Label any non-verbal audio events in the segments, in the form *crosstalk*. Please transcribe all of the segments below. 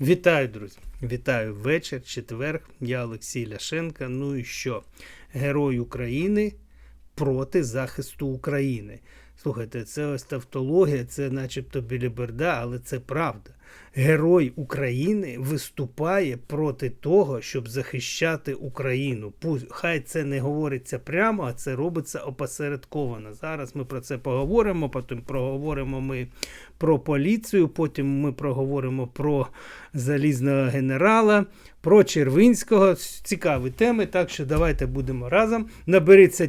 Вітаю, друзі! Вітаю вечір, четверг. Я Олексій Ляшенка. Ну і що? Герой України проти захисту України. Слухайте, це ось тавтологія, це начебто біліберда, але це правда. Герой України виступає проти того, щоб захищати Україну. Пусть хай це не говориться прямо, а це робиться опосередковано. Зараз ми про це поговоримо. Потім проговоримо ми про поліцію. Потім ми проговоримо про залізного генерала, про Червинського. Цікаві теми. Так що давайте будемо разом. Наберіться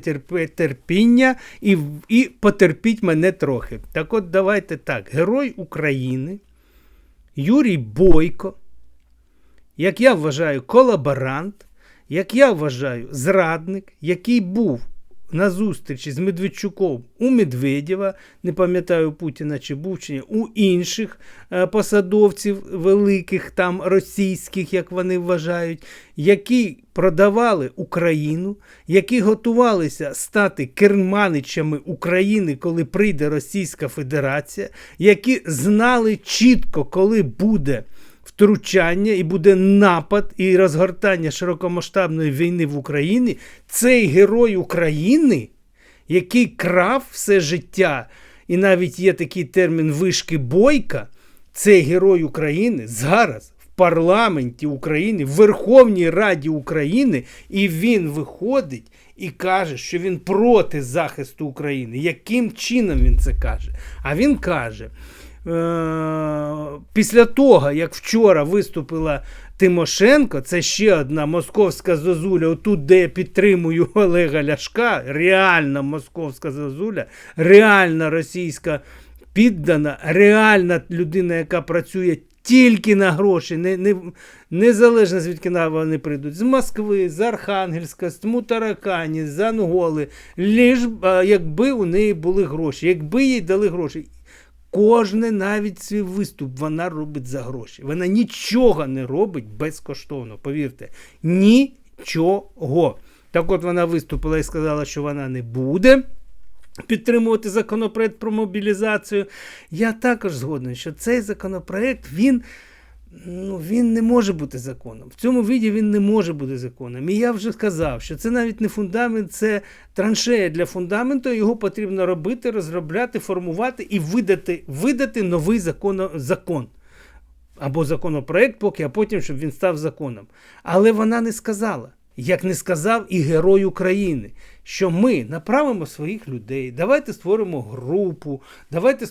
терпіння і, і потерпіть мене трохи. Так от давайте так. Герой України. Юрій Бойко, як я вважаю, колаборант, як я вважаю, зрадник, який був на зустрічі з Медведчуком у Медведєва, не пам'ятаю Путіна чи ні, у інших е, посадовців великих, там російських, як вони вважають, які продавали Україну, які готувалися стати керманичами України, коли прийде Російська Федерація, які знали чітко, коли буде втручання і буде напад і розгортання широкомасштабної війни в Україні, цей герой України, який крав все життя, і навіть є такий термін вишки бойка, цей герой України зараз парламенті України, в Верховній Раді України, і він виходить і каже, що він проти захисту України. Яким чином він це каже? А він каже. Е, після того, як вчора виступила Тимошенко, це ще одна московська зозуля, отут, де я підтримую *laughs* Олега Ляшка, реальна московська зозуля, реальна російська піддана, реальна людина, яка працює тільки на гроші, не, не, незалежно звідки вони прийдуть, з Москви, з Архангельська, з Мутаракані, з Анголи, лиш якби у неї були гроші, якби їй дали гроші. Кожне навіть свій виступ вона робить за гроші. Вона нічого не робить безкоштовно. Повірте, нічого. Так от вона виступила і сказала, що вона не буде підтримувати законопроект про мобілізацію. Я також згоден, що цей законопроект він. Ну, він не може бути законом. В цьому віді він не може бути законом. І я вже сказав, що це навіть не фундамент, це траншея для фундаменту. Його потрібно робити, розробляти, формувати і видати видати новий закон, закон. Або законопроект, поки, а потім, щоб він став законом. Але вона не сказала, як не сказав і герой України, що ми направимо своїх людей, давайте створимо групу, давайте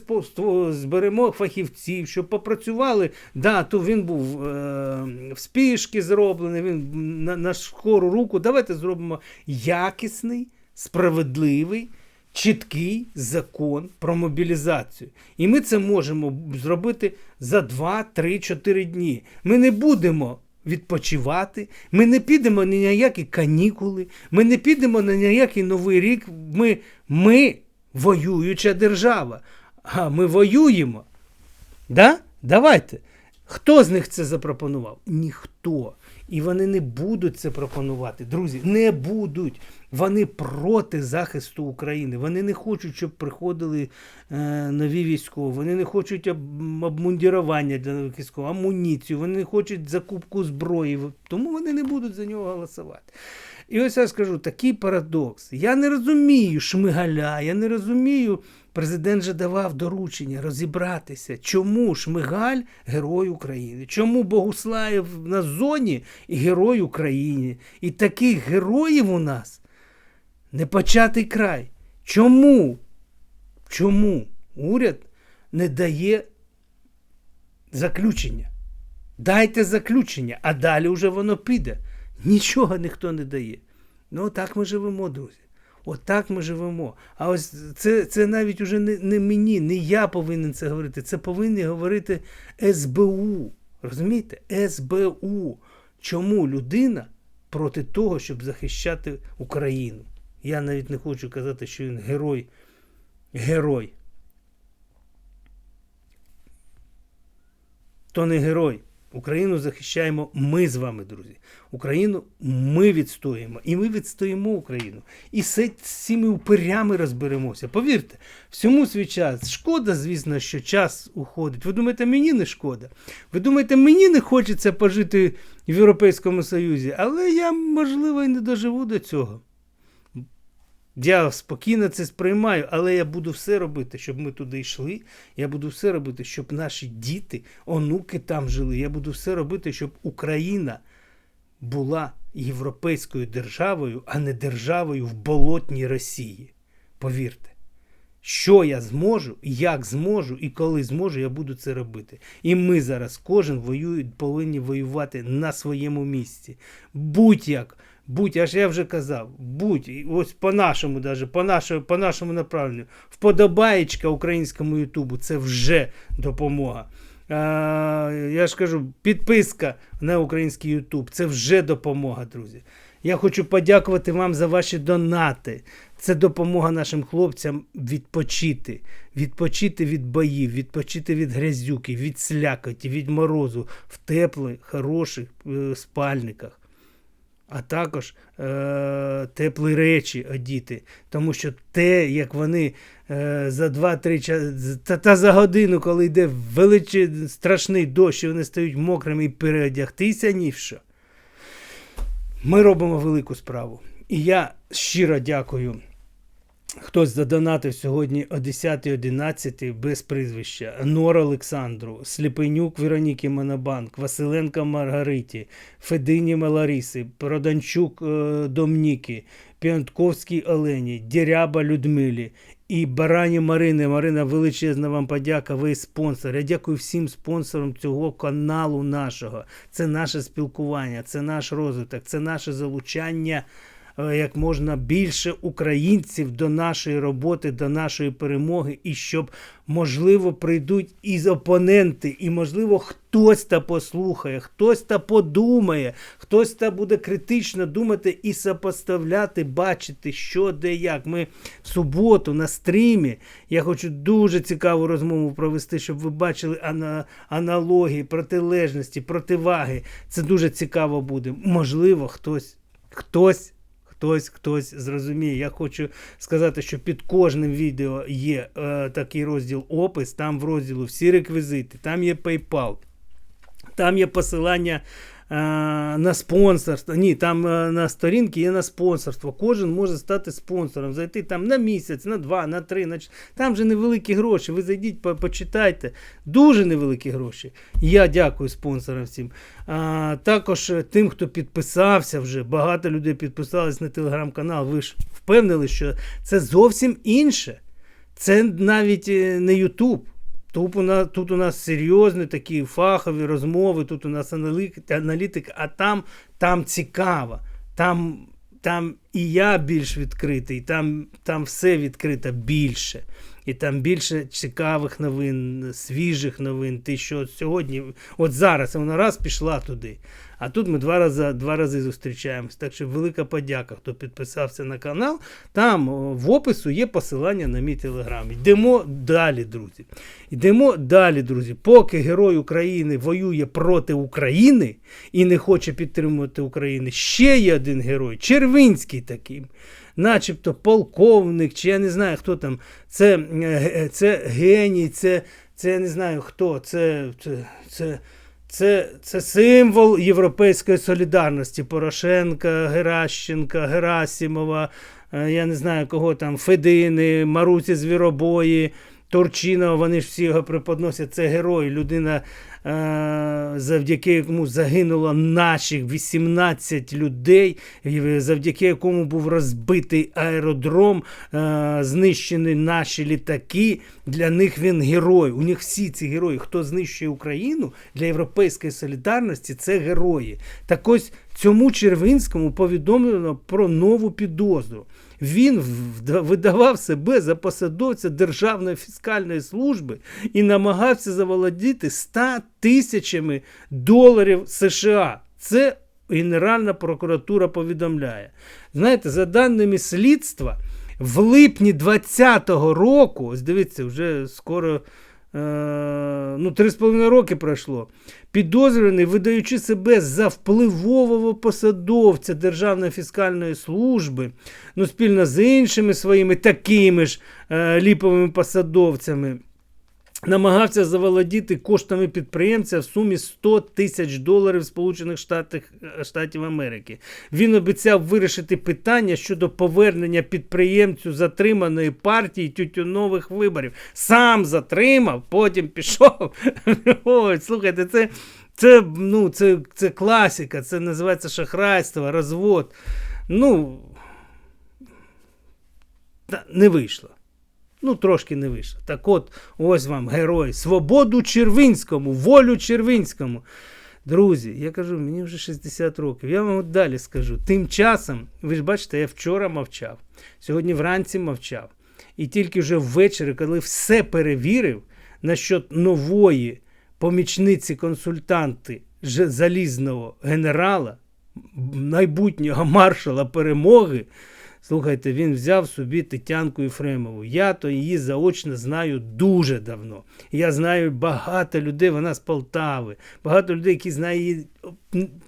зберемо фахівців, щоб попрацювали. Да, то він був е, в спішки зроблений, він на, на скору руку. Давайте зробимо якісний, справедливий. Чіткий закон про мобілізацію. І ми це можемо зробити за 2, 3, 4 дні. Ми не будемо відпочивати. Ми не підемо ні на які канікули, ми не підемо на ніякий новий рік. Ми, ми воююча держава. А ми воюємо. Да? Давайте. Хто з них це запропонував? Ніхто. І вони не будуть це пропонувати. Друзі, не будуть. Вони проти захисту України. Вони не хочуть, щоб приходили е, нові військові. Вони не хочуть об, обмундірування для нових військових, амуніцію, вони не хочуть закупку зброї. Тому вони не будуть за нього голосувати. І ось я скажу такий парадокс. Я не розумію Шмигаля, я не розумію. Президент же давав доручення розібратися, чому Шмигаль герой України, чому Богуслаєв на зоні і герой України. І таких героїв у нас непочатий край. Чому? Чому уряд не дає заключення? Дайте заключення, а далі вже воно піде. Нічого ніхто не дає. Ну, так ми живемо, друзі. Отак ми живемо. А ось це це навіть уже не не мені, не я повинен це говорити. Це повинні говорити СБУ. Розумієте? СБУ. Чому людина проти того, щоб захищати Україну? Я навіть не хочу казати, що він герой. Герой. То не герой. Україну захищаємо ми з вами, друзі. Україну ми відстоїмо. І ми відстоїмо Україну. І з цими упирями розберемося. Повірте, всьому свій час. Шкода, звісно, що час уходить. Ви думаєте, мені не шкода? Ви думаєте, мені не хочеться пожити в Європейському Союзі, але я, можливо, і не доживу до цього. Я спокійно це сприймаю, але я буду все робити, щоб ми туди йшли. Я буду все робити, щоб наші діти, онуки там жили. Я буду все робити, щоб Україна була європейською державою, а не державою в болотній Росії. Повірте. Що я зможу, як зможу і коли зможу, я буду це робити. І ми зараз кожен воює, повинні воювати на своєму місці. Будь-як, будь, аж я вже казав, будь, ось по-нашому, даже, по нашому, по нашому направленню, вподобаєчка українському Ютубу це вже допомога. А, я ж кажу, підписка на український Ютуб це вже допомога, друзі. Я хочу подякувати вам за ваші донати. Це допомога нашим хлопцям відпочити, відпочити від боїв, відпочити від грязюки, від слякоті, від морозу в теплих, хороших е, спальниках. А також е, теплі речі одіти. Тому що те, як вони е, за 2-3 часи, та, та за годину, коли йде величезний страшний дощ, і вони стають мокрими і переодягтися ні в що. Ми робимо велику справу. І я щиро дякую. Хтось задонатив сьогодні о 10.11 без прізвища. Нор Олександру, Сліпенюк Вероніки Монобанк, Василенка Маргариті, Федині Маларіси, Проданчук е, Домніки, Піантковській Олені, Діряба Людмилі і Барані Марини. Марина, величезна вам подяка, ви спонсор. Я дякую всім спонсорам цього каналу нашого. Це наше спілкування, це наш розвиток, це наше залучання як можна більше українців до нашої роботи, до нашої перемоги, і щоб, можливо, прийдуть і опоненти, і, можливо, хтось та послухає, хтось та подумає, хтось та буде критично думати і сопоставляти, бачити, що де як. Ми в суботу на стрімі. Я хочу дуже цікаву розмову провести, щоб ви бачили аналогії, протилежності, противаги. Це дуже цікаво буде. Можливо, хтось, хтось. Хтось хтось зрозуміє. Я хочу сказати, що під кожним відео є е, такий розділ опис, там в розділу всі реквізити, там є PayPal, там є посилання на спонсорство. Ні, там е, на сторінки є на спонсорство. Кожен може стати спонсором, зайти там на місяць, на два, на три, на. Там же невеликі гроші. Ви зайдіть, почитайте. Дуже невеликі гроші. Я дякую спонсорам всім. А, також е, тим, хто підписався вже. Багато людей підписались на телеграм-канал. Ви ж впевнили, що це зовсім інше. Це навіть е, не Ютуб. Тут у нас, тут у нас серйозні такі фахові розмови, тут у нас аналітика, а там, там цікаво. Там, там і я більш відкритий, там, там все відкрито більше. І там більше цікавих новин, свіжих новин. Ти що сьогодні, от зараз вона раз пішла туди. А тут ми два рази, два рази зустрічаємось. Так що велика подяка, хто підписався на канал. Там в опису є посилання на мій телеграм. Йдемо далі, друзі. Йдемо далі, друзі. Поки герой України воює проти України і не хоче підтримувати Україну, ще є один герой, Червинський такий. Начебто полковник, чи я не знаю, хто там. Це, е, це геній, це, це я не знаю хто. Це, це, це, це, це символ європейської солідарності. Порошенка, Геращенка, Герасімова, е, я не знаю кого там, Федини, Маруці Звіробої, Турчинова, вони ж всі його преподносять. Це герой, людина, завдяки якому загинуло наших 18 людей, завдяки якому був розбитий аеродром, е, знищені наші літаки. Для них він герой. У них всі ці герої. Хто знищує Україну для європейської солідарності, це герої. Так ось цьому Червинському повідомлено про нову підозру. Він видавав себе за посадовця Державної фіскальної служби і намагався заволодіти 100 тисячами доларів США. Це Генеральна прокуратура повідомляє. Знаєте, за даними слідства, в липні 2020 року, ось дивіться, вже скоро ну, 3,5 роки пройшло. Підозрюваний, видаючи себе за впливового посадовця Державної фіскальної служби, ну, спільно з іншими своїми такими ж е, ліповими посадовцями. Намагався заволодіти коштами підприємця в сумі 100 тисяч доларів Сполучених Штатів, Штатів Америки. Він обіцяв вирішити питання щодо повернення підприємцю затриманої партії тютюнових виборів. Сам затримав, потім пішов. *laughs* Ой, слухайте, це, це, ну, це, це класика, це називається шахрайство, розвод. Ну, не вийшло. Ну, трошки не вийшло. Так от, ось вам герой. Свободу Червинському, волю Червинському. Друзі, я кажу, мені вже 60 років. Я вам от далі скажу. Тим часом, ви ж бачите, я вчора мовчав, сьогодні вранці мовчав. І тільки вже ввечері, коли все перевірив насчет нової помічниці консультанти залізного генерала, майбутнього маршала перемоги. Слухайте, він взяв собі Тетянку Єфремову. Я то її заочно знаю дуже давно. Я знаю багато людей, вона з Полтави, багато людей, які знають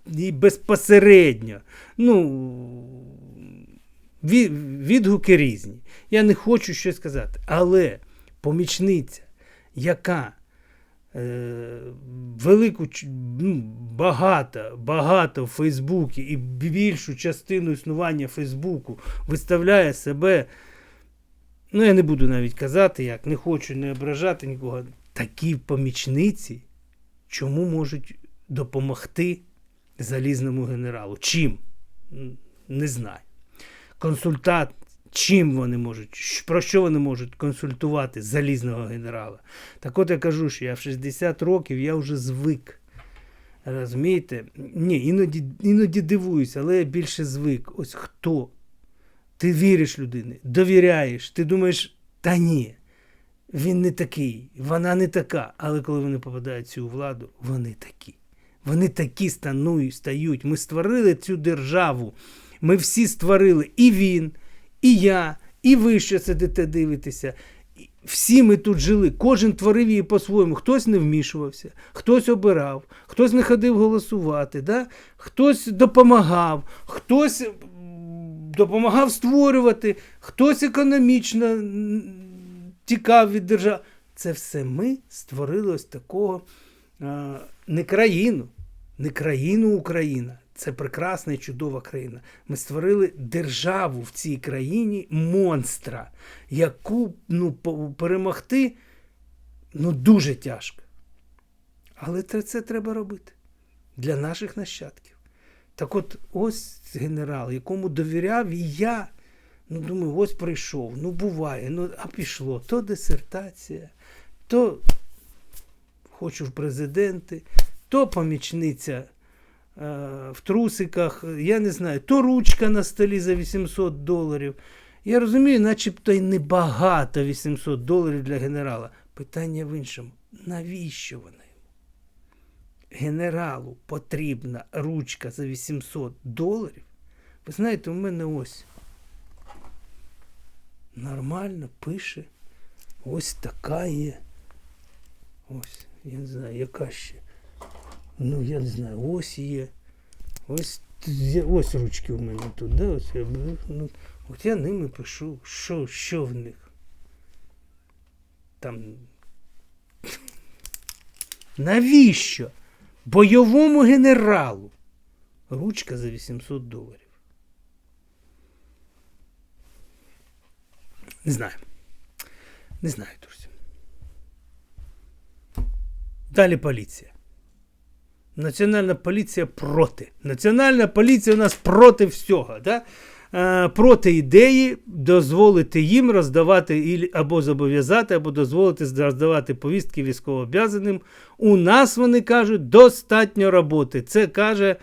її, безпосередньо. Ну, відгуки різні. Я не хочу щось сказати. Але помічниця, яка велику ну, багато, багато в Фейсбуці і більшу частину існування Фейсбуку виставляє себе. Ну, я не буду навіть казати, як, не хочу не ображати нікого. Такі помічниці чому можуть допомогти залізному генералу? Чим? Не знаю. Консультант, чим вони можуть, про що вони можуть консультувати залізного генерала? Так от я кажу, що я в 60 років я вже звик. Розумієте? Ні, іноді, іноді дивуюся, але я більше звик. Ось хто? Ти віриш людині, довіряєш, ти думаєш, та ні, він не такий, вона не така. Але коли вони попадають в цю владу, вони такі. Вони такі станують, стають. Ми створили цю державу. Ми всі створили і він, і я, і ви, що сидите дивитеся. Всі ми тут жили, кожен творив її по-своєму. Хтось не вмішувався, хтось обирав, хтось не ходив голосувати, да? хтось допомагав, хтось допомагав створювати, хтось економічно тікав від держави. Це все ми створили ось такого не країну, не країну Україна. Це прекрасна і чудова країна. Ми створили державу в цій країні монстра, яку ну, перемогти ну, дуже тяжко. Але це, треба робити для наших нащадків. Так от, ось генерал, якому довіряв і я. Ну, думаю, ось прийшов, ну буває, ну а пішло. То дисертація, то хочу в президенти, то помічниця в трусиках, я не знаю, то ручка на столі за 800 доларів. Я розумію, начебто й небагато 800 доларів для генерала. Питання в іншому. Навіщо вона йому? Генералу потрібна ручка за 800 доларів. Ви знаєте, у мене ось нормально пише. Ось така є. Ось, я не знаю, яка ще. Ну, я не знаю, ось є. Ось, ось ручки у мене тут, да? Ось я, ну, от я ними пишу. Що, що в них? Там. Навіщо? Бойовому генералу. Ручка за 800 доларів. Не знаю. Не знаю, друзі. Далі поліція. Національна поліція проти. Національна поліція у нас проти всього. Да? Е, проти ідеї дозволити їм роздавати або зобов'язати, або дозволити роздавати повістки військовооб'язаним. У нас вони кажуть, достатньо роботи. Це каже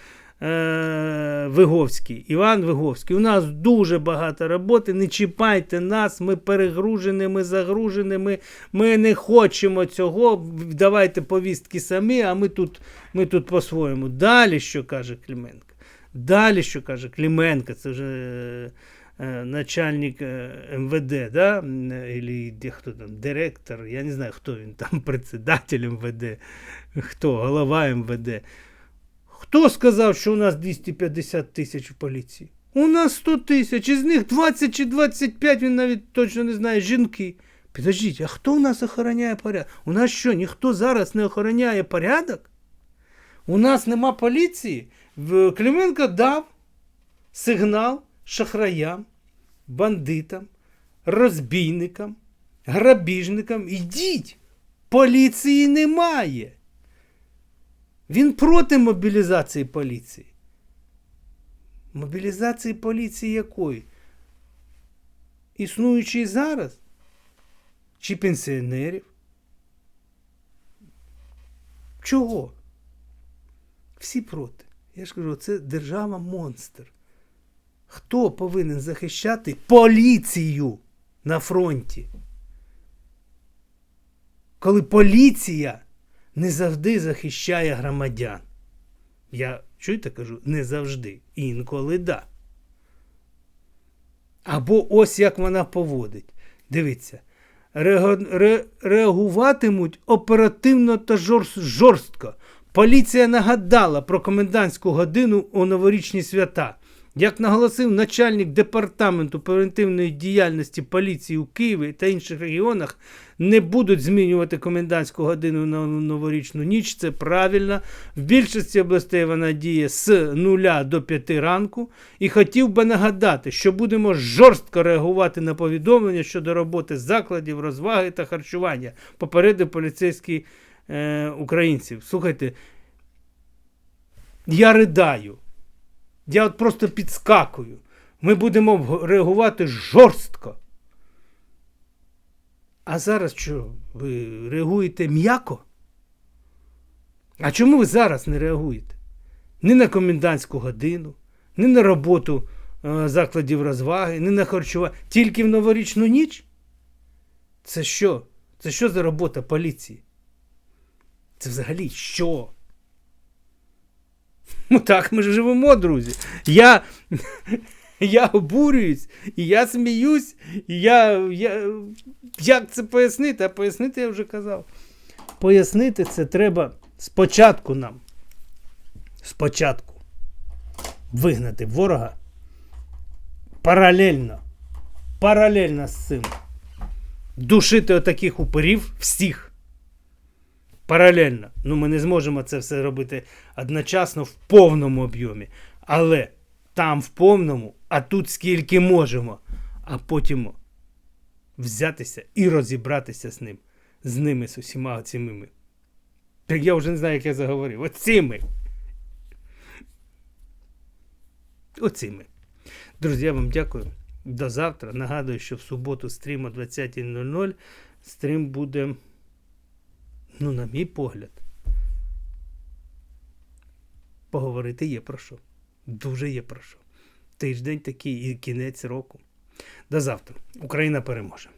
Виговський, Іван Виговський. У нас дуже багато роботи. Не чіпайте нас, ми перегружені, ми загружені, ми, ми не хочемо цього. Давайте повістки самі, а ми тут, ми тут по-своєму. Далі що каже Клименко? Далі що каже Клименко, це вже е, е, начальник е, МВД, да? е, или хто там, директор, я не знаю, хто він там, *laughs* председатель МВД, хто, голова МВД. Хто сказав, що у нас 250 тисяч в поліції? У нас 100 тисяч, із них 20 чи 25, він навіть точно не знає, жінки. Підождіть, а хто у нас охороняє порядок? У нас що, ніхто зараз не охороняє порядок? У нас нема поліції? Клименко дав сигнал шахраям, бандитам, розбійникам, грабіжникам. Ідіть! Поліції немає. Він проти мобілізації поліції. Мобілізації поліції якої? Існуючої зараз? Чи пенсіонерів? Чого? Всі проти. Я ж кажу, це держава монстр. Хто повинен захищати поліцію на фронті? Коли поліція не завжди захищає громадян. Я чуєте, кажу, не завжди. Інколи да. Або ось як вона поводить. Дивіться, реагуватимуть оперативно та жорс- жорстко. Поліція нагадала про комендантську годину у новорічні свята. Як наголосив начальник департаменту превентивної діяльності поліції у Києві та інших регіонах, не будуть змінювати комендантську годину на новорічну ніч. Це правильно. В більшості областей вона діє з 0 до 5 ранку. І хотів би нагадати, що будемо жорстко реагувати на повідомлення щодо роботи закладів, розваги та харчування. Попередив поліцейський е, українців. Слухайте, я ридаю. Я от просто підскакую. Ми будемо реагувати жорстко. А зараз що, ви реагуєте м'яко? А чому ви зараз не реагуєте? Ні на комендантську годину, ні на роботу е, закладів розваги, ні на харчування. Тільки в новорічну ніч? Це що? Це що за робота поліції? Це взагалі що? Ну так ми ж живемо, друзі. Я, я обурююсь, і я сміюсь, і я, я. Як це пояснити? А пояснити я вже казав. Пояснити це треба спочатку нам. Спочатку вигнати ворога паралельно. Паралельно з цим. Душити отаких упирів всіх. Паралельно. Ну, ми не зможемо це все робити одночасно в повному об'ємі. Але там в повному, а тут скільки можемо. А потім взятися і розібратися з ним. З ними, з усіма цими. Так я вже не знаю, як я заговорив. Оціми. Оціми. Друзі, я вам дякую. До завтра. Нагадую, що в суботу стрім о 20.00. Стрім буде. Ну, на мій погляд, поговорити є про що. Дуже є про що. Тиждень такий і кінець року. До завтра. Україна переможе.